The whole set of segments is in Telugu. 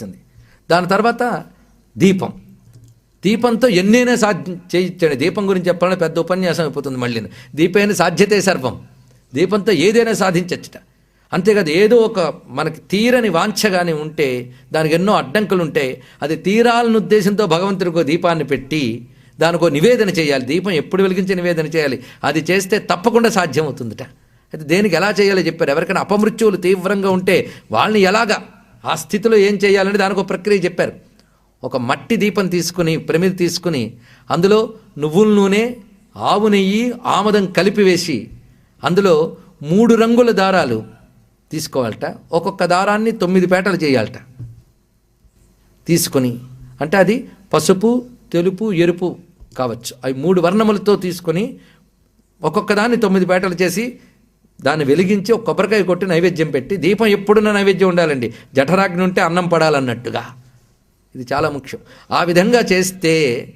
కనిపిస్తుంది. దాని తర్వాత దీపం. దీపంతో ఎన్నైనా సాధ్యం చేయించండి. దీపం గురించి చెప్పాలంటే పెద్ద ఉపన్యాసం అయిపోతుంది మళ్ళీ. దీపైన సాధ్యతే సర్వం. దీపంతో ఏదైనా సాధించచ్చుట. అంతేకాదు ఏదో ఒక మనకి తీరని వాంఛగాని ఉంటే దానికి ఎన్నో అడ్డంకులు ఉంటాయి అది తీరాలని ఉద్దేశంతో భగవంతుడికి దీపాన్ని పెట్టి దానికి ఒక నివేదన చేయాలి. దీపం ఎప్పుడు వెలిగించి నివేదన చేయాలి? అది చేస్తే తప్పకుండా సాధ్యం అయితే దేనికి ఎలా చేయాలో చెప్పారు? ఎవరికైనా అపమృత్యువులు తీవ్రంగా ఉంటే వాళ్ళని ఎలాగా ఆ స్థితిలో ఏం చేయాలని దానికి ఒక ప్రక్రియ చెప్పారు. ఒక మట్టి దీపం తీసుకుని ప్రమిది తీసుకుని అందులో నువ్వుల నూనె ఆవు నెయ్యి ఆమదం కలిపి వేసి అందులో మూడు రంగుల దారాలు తీసుకోవాలట. ఒక్కొక్క దారాన్ని తొమ్మిది పేటలు చేయాలట. తీసుకొని అంటే అది పసుపు తెలుపు ఎరుపు కావచ్చు. అవి మూడు వర్ణములతో తీసుకొని ఒక్కొక్క దాన్ని తొమ్మిది పేటలు చేసి దాన్ని వెలిగించి ఒక కొబ్బరికాయ కొట్టి నైవేద్యం పెట్టి దీపం ఎప్పుడున్న నైవేద్యం ఉండాలండి. జఠరాగ్ని ఉంటే అన్నం పడాలన్నట్టుగా. ఇది చాలా ముఖ్యం. ఆ విధంగా చేస్తే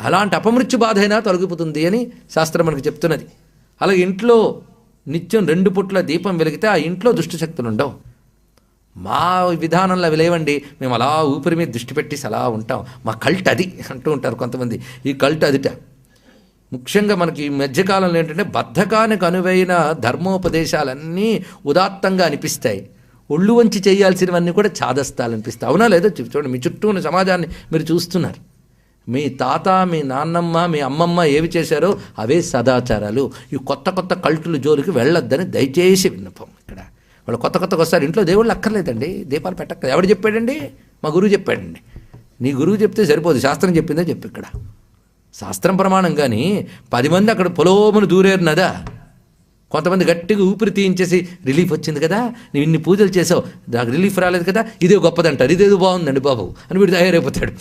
అలాంటి అపమృత్యు బాధ అయినా తొలగిపోతుంది అని శాస్త్రం మనకు చెప్తున్నది. అలాగే ఇంట్లో నిత్యం రెండు పుట్ల దీపం వెలిగితే ఆ ఇంట్లో దుష్టశక్తులు ఉండవు. మా విధానంలో అవి లేవండి. మేము అలా ఊపిరి మీద దృష్టి పెట్టేసి అలా ఉంటాం. మా కల్ట్ అది అంటూ ఉంటారు కొంతమంది. ఈ కల్ట్ అదిట. ముఖ్యంగా మనకి ఈ మధ్యకాలంలో ఏంటంటే బద్ధకానికి అనువైన ధర్మోపదేశాలన్నీ ఉదాత్తంగా అనిపిస్తాయి. ఒళ్ళు వంచి చేయాల్సినవన్నీ కూడా చాదస్తాలనిపిస్తాయి అవునా లేదో? చూడండి మీ చుట్టూ ఉన్న సమాజాన్ని మీరు చూస్తున్నారు. మీ తాత మీ నాన్నమ్మ మీ అమ్మమ్మ ఏవి చేశారో అవే సదాచారాలు. ఈ కొత్త కొత్త కల్టుల జోలికి వెళ్ళొద్దని దయచేసి విన్నపం ఇక్కడ. వాళ్ళు కొత్త కొత్తగా వస్తారు. ఇంట్లో దేవుళ్ళు అక్కర్లేదండి. దీపాలు పెట్టక్క ఎవడు చెప్పాడండి? మా గురువు చెప్పాడండి. నీ గురువు చెప్తే సరిపోదు. శాస్త్రం చెప్పిందే చెప్పు ఇక్కడ. శాస్త్రం ప్రమాణం కానీ పది మంది అక్కడ పొలోమును దూరేరు నదా కొంతమంది గట్టిగా ఊపిరి తీయించేసి రిలీఫ్ వచ్చింది కదా నువ్వు ఇన్ని పూజలు చేసావు నాకు రిలీఫ్ రాలేదు కదా ఇదే గొప్పదంటారు ఇదేదో బాగుందండి బాబు అని వీడు తయారైపోతాడు.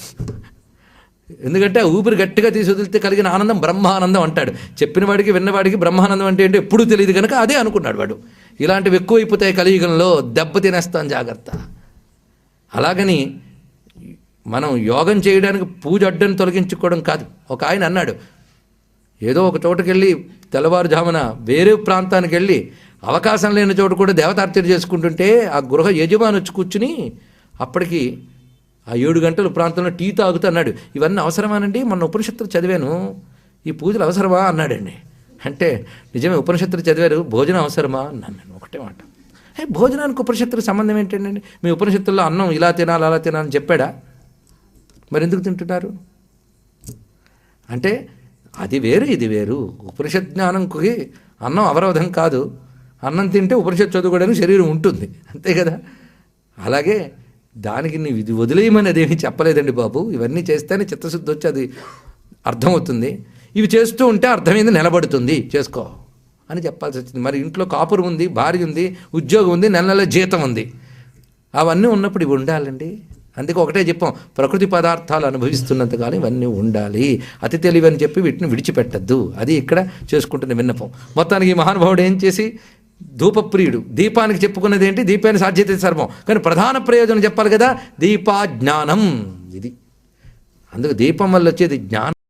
ఎందుకంటే ఊపిరి గట్టిగా తీసి వదిలితే కలిగిన ఆనందం బ్రహ్మానందం అంటాడు. చెప్పిన వాడికి విన్నవాడికి బ్రహ్మానందం అంటే ఏంటో ఎప్పుడూ తెలియదు కనుక అదే అనుకున్నాడు వాడు. ఇలాంటివి ఎక్కువైపోతాయి కలియుగంలో దెబ్బ తినేస్తాం జాగ్రత్త. అలాగని మనం యోగం చేయడానికి పూజ అడ్డను తొలగించుకోవడం కాదు. ఒక ఆయన అన్నాడు ఏదో ఒక చోటుకి వెళ్ళి తెల్లవారుజామున వేరే ప్రాంతానికి వెళ్ళి అవకాశం లేని చోట కూడా దేవతార్చన చేసుకుంటుంటే ఆ గృహ యజమాని వచ్చి కూర్చుని అప్పటికి ఆ ఏడు గంటల ప్రాంతంలో టీ తాగుతూ అన్నాడు ఇవన్నీ అవసరమానండి? మొన్న ఉపనిషత్తులు చదివాను. ఈ పూజలు అవసరమా? అన్నాడండి. అంటే నిజమే ఉపనిషత్తులు చదివారు భోజనం అవసరమా? అన్నాను నేను ఒకటే మాట. భోజనానికి ఉపనిషత్తులకు సంబంధం ఏంటండి? మీ ఉపనిషత్తుల్లో అన్నం ఇలా తినాలి అలా తినాలని చెప్పాడా? మరి ఎందుకు తింటున్నారు? అంటే అది వేరు ఇది వేరు. ఉపనిషత్ జ్ఞానంకి అన్నం అవరోధం కాదు. అన్నం తింటే ఉపనిషత్ చదువుకోవడానికి శరీరం ఉంటుంది. అంతే కదా? అలాగే దానికి నీవు ఇది వదిలేయమని అదేమీ చెప్పలేదండి బాబు. ఇవన్నీ చేస్తేనే చిత్తశుద్ధి వచ్చి అది అర్థమవుతుంది. ఇవి చేస్తూ ఉంటే అర్థమైంది నిలబడుతుంది. చేసుకో అని చెప్పాల్సి వచ్చింది. మరి ఇంట్లో కాపురం ఉంది భార్య ఉంది ఉద్యోగం ఉంది నెల నెల జీతం ఉంది. అవన్నీ ఉన్నప్పుడు ఇవి ఉండాలండి. అందుకే ఒకటే చెప్పాం ప్రకృతి పదార్థాలు అనుభవిస్తున్నంతకాలం ఇవన్నీ ఉండాలి. అతి తెలివని చెప్పి వీటిని విడిచిపెట్టద్దు. అది ఇక్కడ చేసుకుంటున్న విన్నపం. మొత్తానికి ఈ మహానుభావుడు ఏం చేసి ధూపప్రియుడు దీపానికి చెప్పుకున్నది ఏంటి? దీపాన్ని సాధ్యత సర్వం. కానీ ప్రధాన ప్రయోజనం చెప్పాలి కదా దీపాజ్ఞానం ఇది. అందుకు దీపం వల్ల వచ్చేది జ్ఞానం.